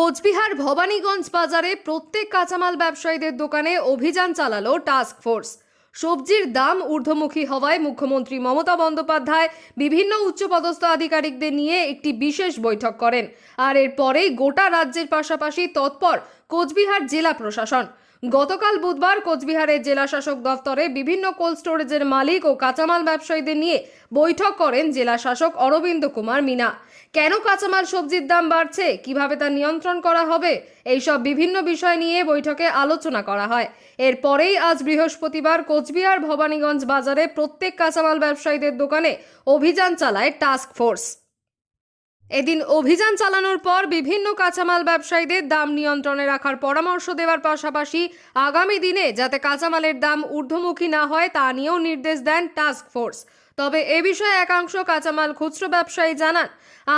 কোচবিহার ভবানীগঞ্জ বাজারে প্রত্যেক কাঁচামাল ব্যবসায়ীদের দোকানে অভিযান চালালো টাস্ক ফোর্স। সবজির দাম ঊর্ধ্বমুখী হওয়ায় মুখ্যমন্ত্রী মমতা বন্দ্যোপাধ্যায় বিভিন্ন উচ্চপদস্থ আধিকারিকদের নিয়ে একটি বিশেষ বৈঠক করেন। আর এরপরেই গোটা রাজ্যের পাশাপাশি তৎপর কোচবিহার জেলা প্রশাসন। গতকাল বুধবার কোচবিহারের জেলা শাসক দফতরে বিভিন্ন কোল্ড স্টোরেজের মালিক ও কাঁচামাল ব্যবসায়ীদের নিয়ে বৈঠক করেন জেলা শাসক অরবিন্দ কুমার মিনা। কেন কাঁচামাল সবজির দাম বাড়ছে? কীভাবে তা নিয়ন্ত্রণ করা হবে? এইসব বিভিন্ন বিষয় নিয়ে বৈঠকে আলোচনা করা হয়। এরপরেই আজ বৃহস্পতিবার কোচবিহার ভবানীগঞ্জ বাজারে প্রত্যেক কাঁচামাল ব্যবসায়ীদের দোকানে অভিযান চালায় টাস্ক ফোর্স। এদিন অভিযান চালানোর পর বিভিন্ন কাঁচামাল ব্যবসায়ীদের দাম নিয়ন্ত্রণে রাখার পরামর্শ দেওয়ার পাশাপাশি আগামী দিনে যাতে কাঁচামালের দাম ঊর্ধ্বমুখী না হয়, তা নিয়েও নির্দেশ দেন টাস্ক ফোর্স তবে এ বিষয়ে একাংশ কাঁচামাল খুচরো ব্যবসায়ী জানান,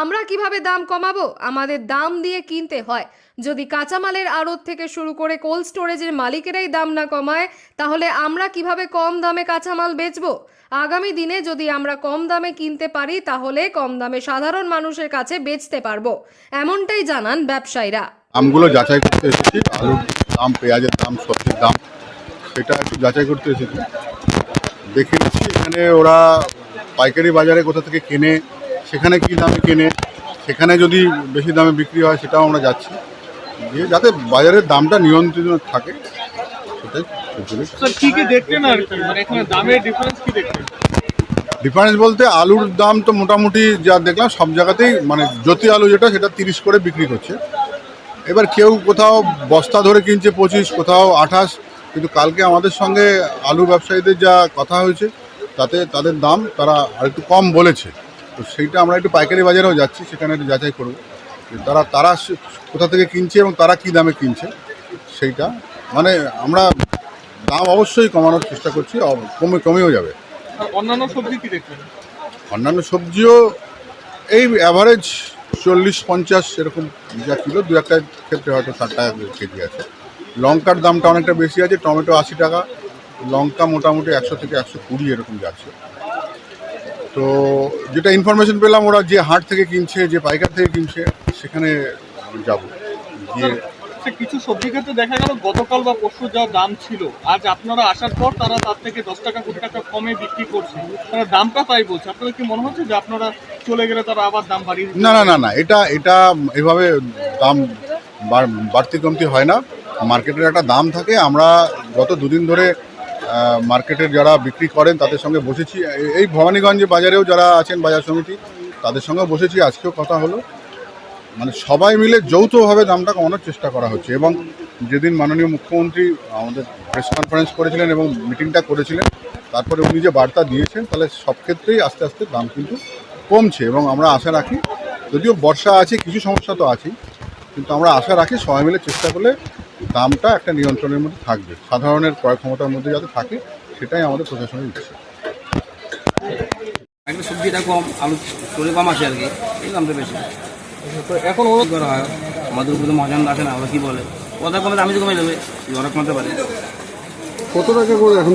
আমরা কীভাবে দাম কমাবো, আমাদের দাম দিয়ে কিনতে হয়। যদি কাঁচামালের আড়ত থেকে শুরু করে কোল্ড স্টোরেজের মালিকেরাই দাম না কমায়, তাহলে আমরা কীভাবে কম দামে কাঁচামাল বেচবো? আগামী দিনে যদি আমরা কম দামে কিনতে পারি, তাহলে কম দামে সাধারণ মানুষের কাছে বেচতে পারব, এমনটাই জানান ব্যবসায়ীরা। আমগুলো যাচাই করতে এসেছি, আলুর দাম, পেঁয়াজের দাম, সবজির দাম, সেটা একটু যাচাই করতে এসেছি। দেখে নিচ্ছি এখানে ওরা পাইকারি বাজারে কোথা থেকে কেনে সেখানে কি দামে কেনে সেখানে যদি বেশি দামে বিক্রি হয় সেটাও আমরা যাচ্ছি। দিয়ে যাতে বাজারের দামটা নিয়ন্ত্রিত থাকে মানে ডিফারেন্স ডিফারেন্স বলতে আলুর দাম তো মোটামুটি যা দেখলাম সব জায়গাতেই মানে জ্যোতি আলু যেটা সেটা তিরিশ করে বিক্রি করছে। এবার কেউ কোথাও বস্তা ধরে কিনছে পঁচিশ কোথাও আঠাশ কিন্তু কালকে আমাদের সঙ্গে আলু ব্যবসায়ীদের যা কথা হয়েছে তাতে তাদের দাম তারা আর একটু কম বলেছে। তো সেইটা আমরা একটু পাইকারি বাজারেও যাচ্ছি সেখানে একটু যাচাই করব। তারা তারা কোথা থেকে কিনছে এবং তারা কী দামে কিনছে সেইটা। মানে আমরা দাম অবশ্যই কমানোর চেষ্টা করছি কমে কমেও যাবে। অন্যান্য সবজি কি দেখলেন? অন্যান্য সবজিও এই অ্যাভারেজ চল্লিশ পঞ্চাশ এরকম যা কিলো দু একটা ক্ষেত্রে হয়তো ষাট টাকা কেজি আছে। লঙ্কার দামটা অনেকটা বেশি আছে টমেটো আশি টাকা লঙ্কা মোটামুটি একশো থেকে একশো কুড়ি এরকম যাচ্ছে। তো যেটা ইনফরমেশন পেলাম ওরা যে হাট থেকে কিনছে যে পাইকার থেকে কিনছে সেখানে যাব। গিয়ে কিছু সবজি ক্ষেত্রে দেখা গেল গতকাল বা পরশু যা দাম ছিল আজ আপনারা আসার পর তারা তার থেকে দশ টাকা কুড়ি টাকা কমে বিক্রি করছে। তারা দামটা তাই বলছে। আপনাদের কি মনে হচ্ছে যে আপনারা চলে গেলে তারা আবার দাম বাড়িয়ে না না না না এটা এটা এভাবে দাম বাড়- বাড়তি কমতি হয় না। মার্কেটের একটা দাম থাকে। আমরা গত দুদিন ধরে মার্কেটের যারা বিক্রি করেন তাদের সঙ্গে বসেছি। এই ভবানীগঞ্জে বাজারেও যারা আছেন, বাজার সমিতি, তাদের সঙ্গে বসেছি। আজকেও কথা হলো। মানে সবাই মিলে যৌথভাবে দামটা কমানোর চেষ্টা করা হচ্ছে এবং যেদিন মাননীয় মুখ্যমন্ত্রী আমাদের প্রেস কনফারেন্স করেছিলেন এবং মিটিংটা করেছিলেন, তারপরে উনি যে বার্তা দিয়েছেন, তাহলে সব ক্ষেত্রেই আস্তে আস্তে দাম কিন্তু কমছে এবং আমরা আশা রাখি, যদিও বর্ষা আছে, কিছু সমস্যা তো আছেই, কিন্তু আমরা আশা রাখি সবাই মিলে চেষ্টা করলে দামটা একটা নিয়ন্ত্রণের মধ্যে থাকবে। সাধারণের ক্রয় ক্ষমতার মধ্যে যাতে থাকে সেটাই আমাদের প্রশাসনের ইচ্ছে একটা সবজিটা কম আলু চলে কম আছে আর কি এই দামটা বেশি। তো এখন অনুরোধ করা হয়? আমাদের উপরে মহাজন আসে না ওরা কী বলে? কথা কমে আমি তো কমে দেবে ওরা কমাতে পারে? কত টাকা করে এখন